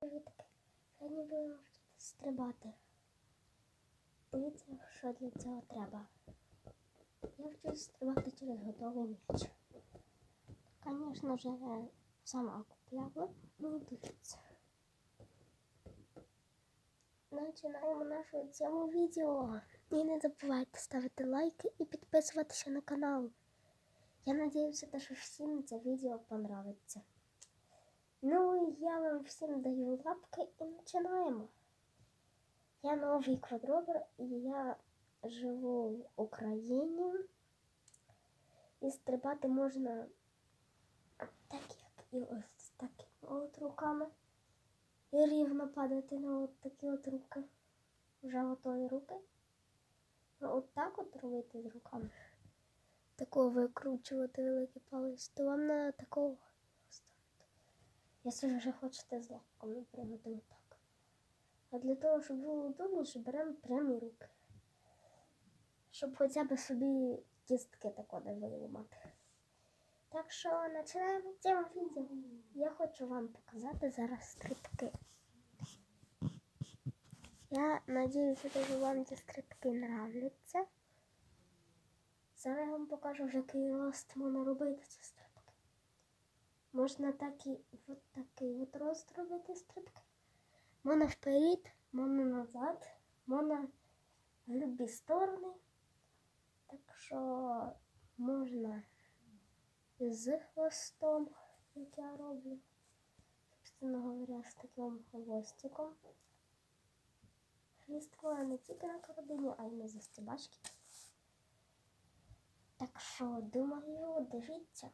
Сьогодні будемо вчитися стрибати. Дивіться, що для цього треба. Я вчусь стрибати через готовий м'яч. Звісно ж, я сама купляла. Ну, дивіться. Починаємо нашу цьому відео. І не забувайте ставити лайки і підписуватися на канал. Я сподіваюся, що всім це відео понравиться. Я вам всім даю лапки і починаємо. Я новий квадробер і я живу в Україні. І стрибати можна так, як і ось такими от руками. І рівно падати на от такі от руки. Вже готові руки. Ну, от так от робити з руками. Такого викручувати великий палець, то вам на такого. Якщо вже хочете з лапками прямо так. А для того, щоб було удобніше, беремо прямі руки. Щоб хоча б собі кістки тако не виламати. Так що починаємо цьому відео. Я хочу вам показати зараз стрибки. Я надіюся, що вам ці стрибки нравляться. Зараз я вам покажу, в який рост можна робити ці стрибки. Можна так і от такий от рост робити стрибки. Можна вперед, можна назад, можна в любі сторони. Так що можна з хвостом, як я роблю. Собственно говоря, з таким хвостиком. Хвіст не тільки на карабині, а й на застібачки. Так що, думаю, дивіться.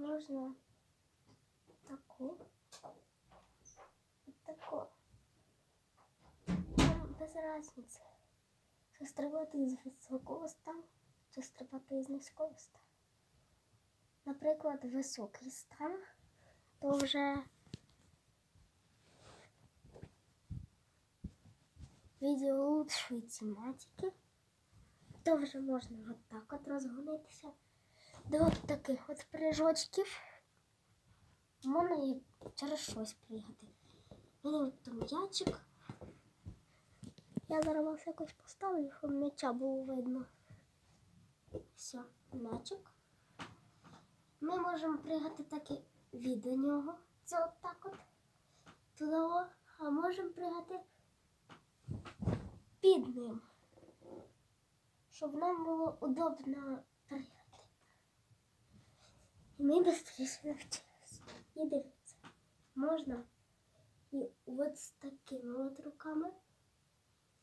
Можна таку і таку. Там без різниці. Чи стрибати із високого стану, чи стрибати із низького стану. Наприклад, високий стан, то вже відео лучшої тематики то вже можна от так от розгонитися. До таких от прыжочків. Можна через щось приїхати. Мені там м'ячик. Я зараз вас якось поставлю, щоб м'яча було видно. Все, м'ячик. Ми можемо пригати так і від нього. Це от так от. Туди, а можемо пригати під ним щоб нам було удобно пригати. І ми швидше навчилися. І дивіться, можна і от з такими от руками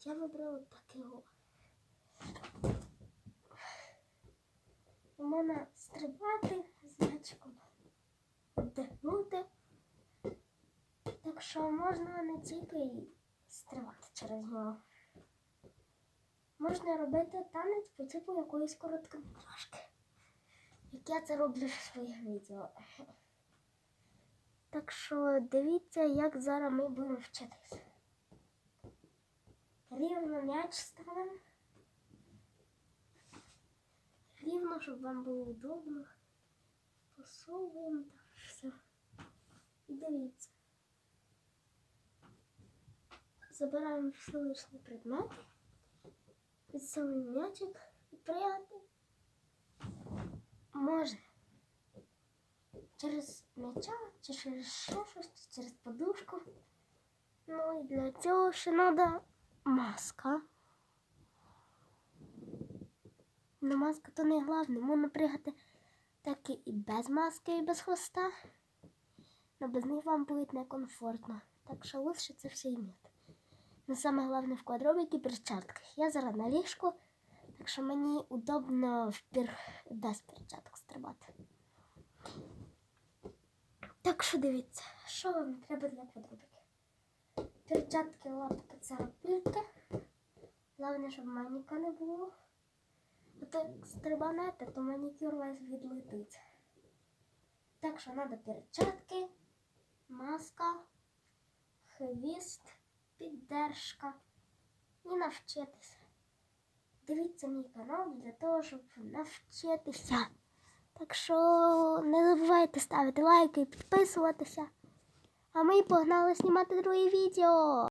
я вибрала такого. Можна стрибати з м'ячиком, вдихнути. Так що можна не тільки і стрибати через нього можна робити танець по типу якоїсь короткометражки. Як я це роблю в своїх відео. Так що дивіться, як зараз ми будемо вчитися. Рівно м'яч ставимо. Рівно, щоб вам було удобно. Посовуємо так все. І дивіться. Забираємо всі лишні предмети підсилий м'ячик і пригати можна через м'яча, чи через ще щось, через подушку. Ну і для цього ще треба маска. Ну, маска то не головне, можна пригати так і без маски, і без хвоста. Но без них вам буде некомфортно. Так що лучше це все іметь. Но саме головне в квадробіки перчатки. Я зараз на ліжку, так що мені удобно впір... без перчаток стрибати. Так що дивіться, що вам треба для квадробіки? Перчатки, лапки, царапільки. Головне, щоб маніка не було. От як стрибанете, то манікюр весь відлетить. Так що треба перчатки, маска, хвіст піддержка і навчитися. Дивіться мій канал для того, щоб навчитися. Так що не забувайте ставити лайки і підписуватися. А ми погнали знімати друге відео.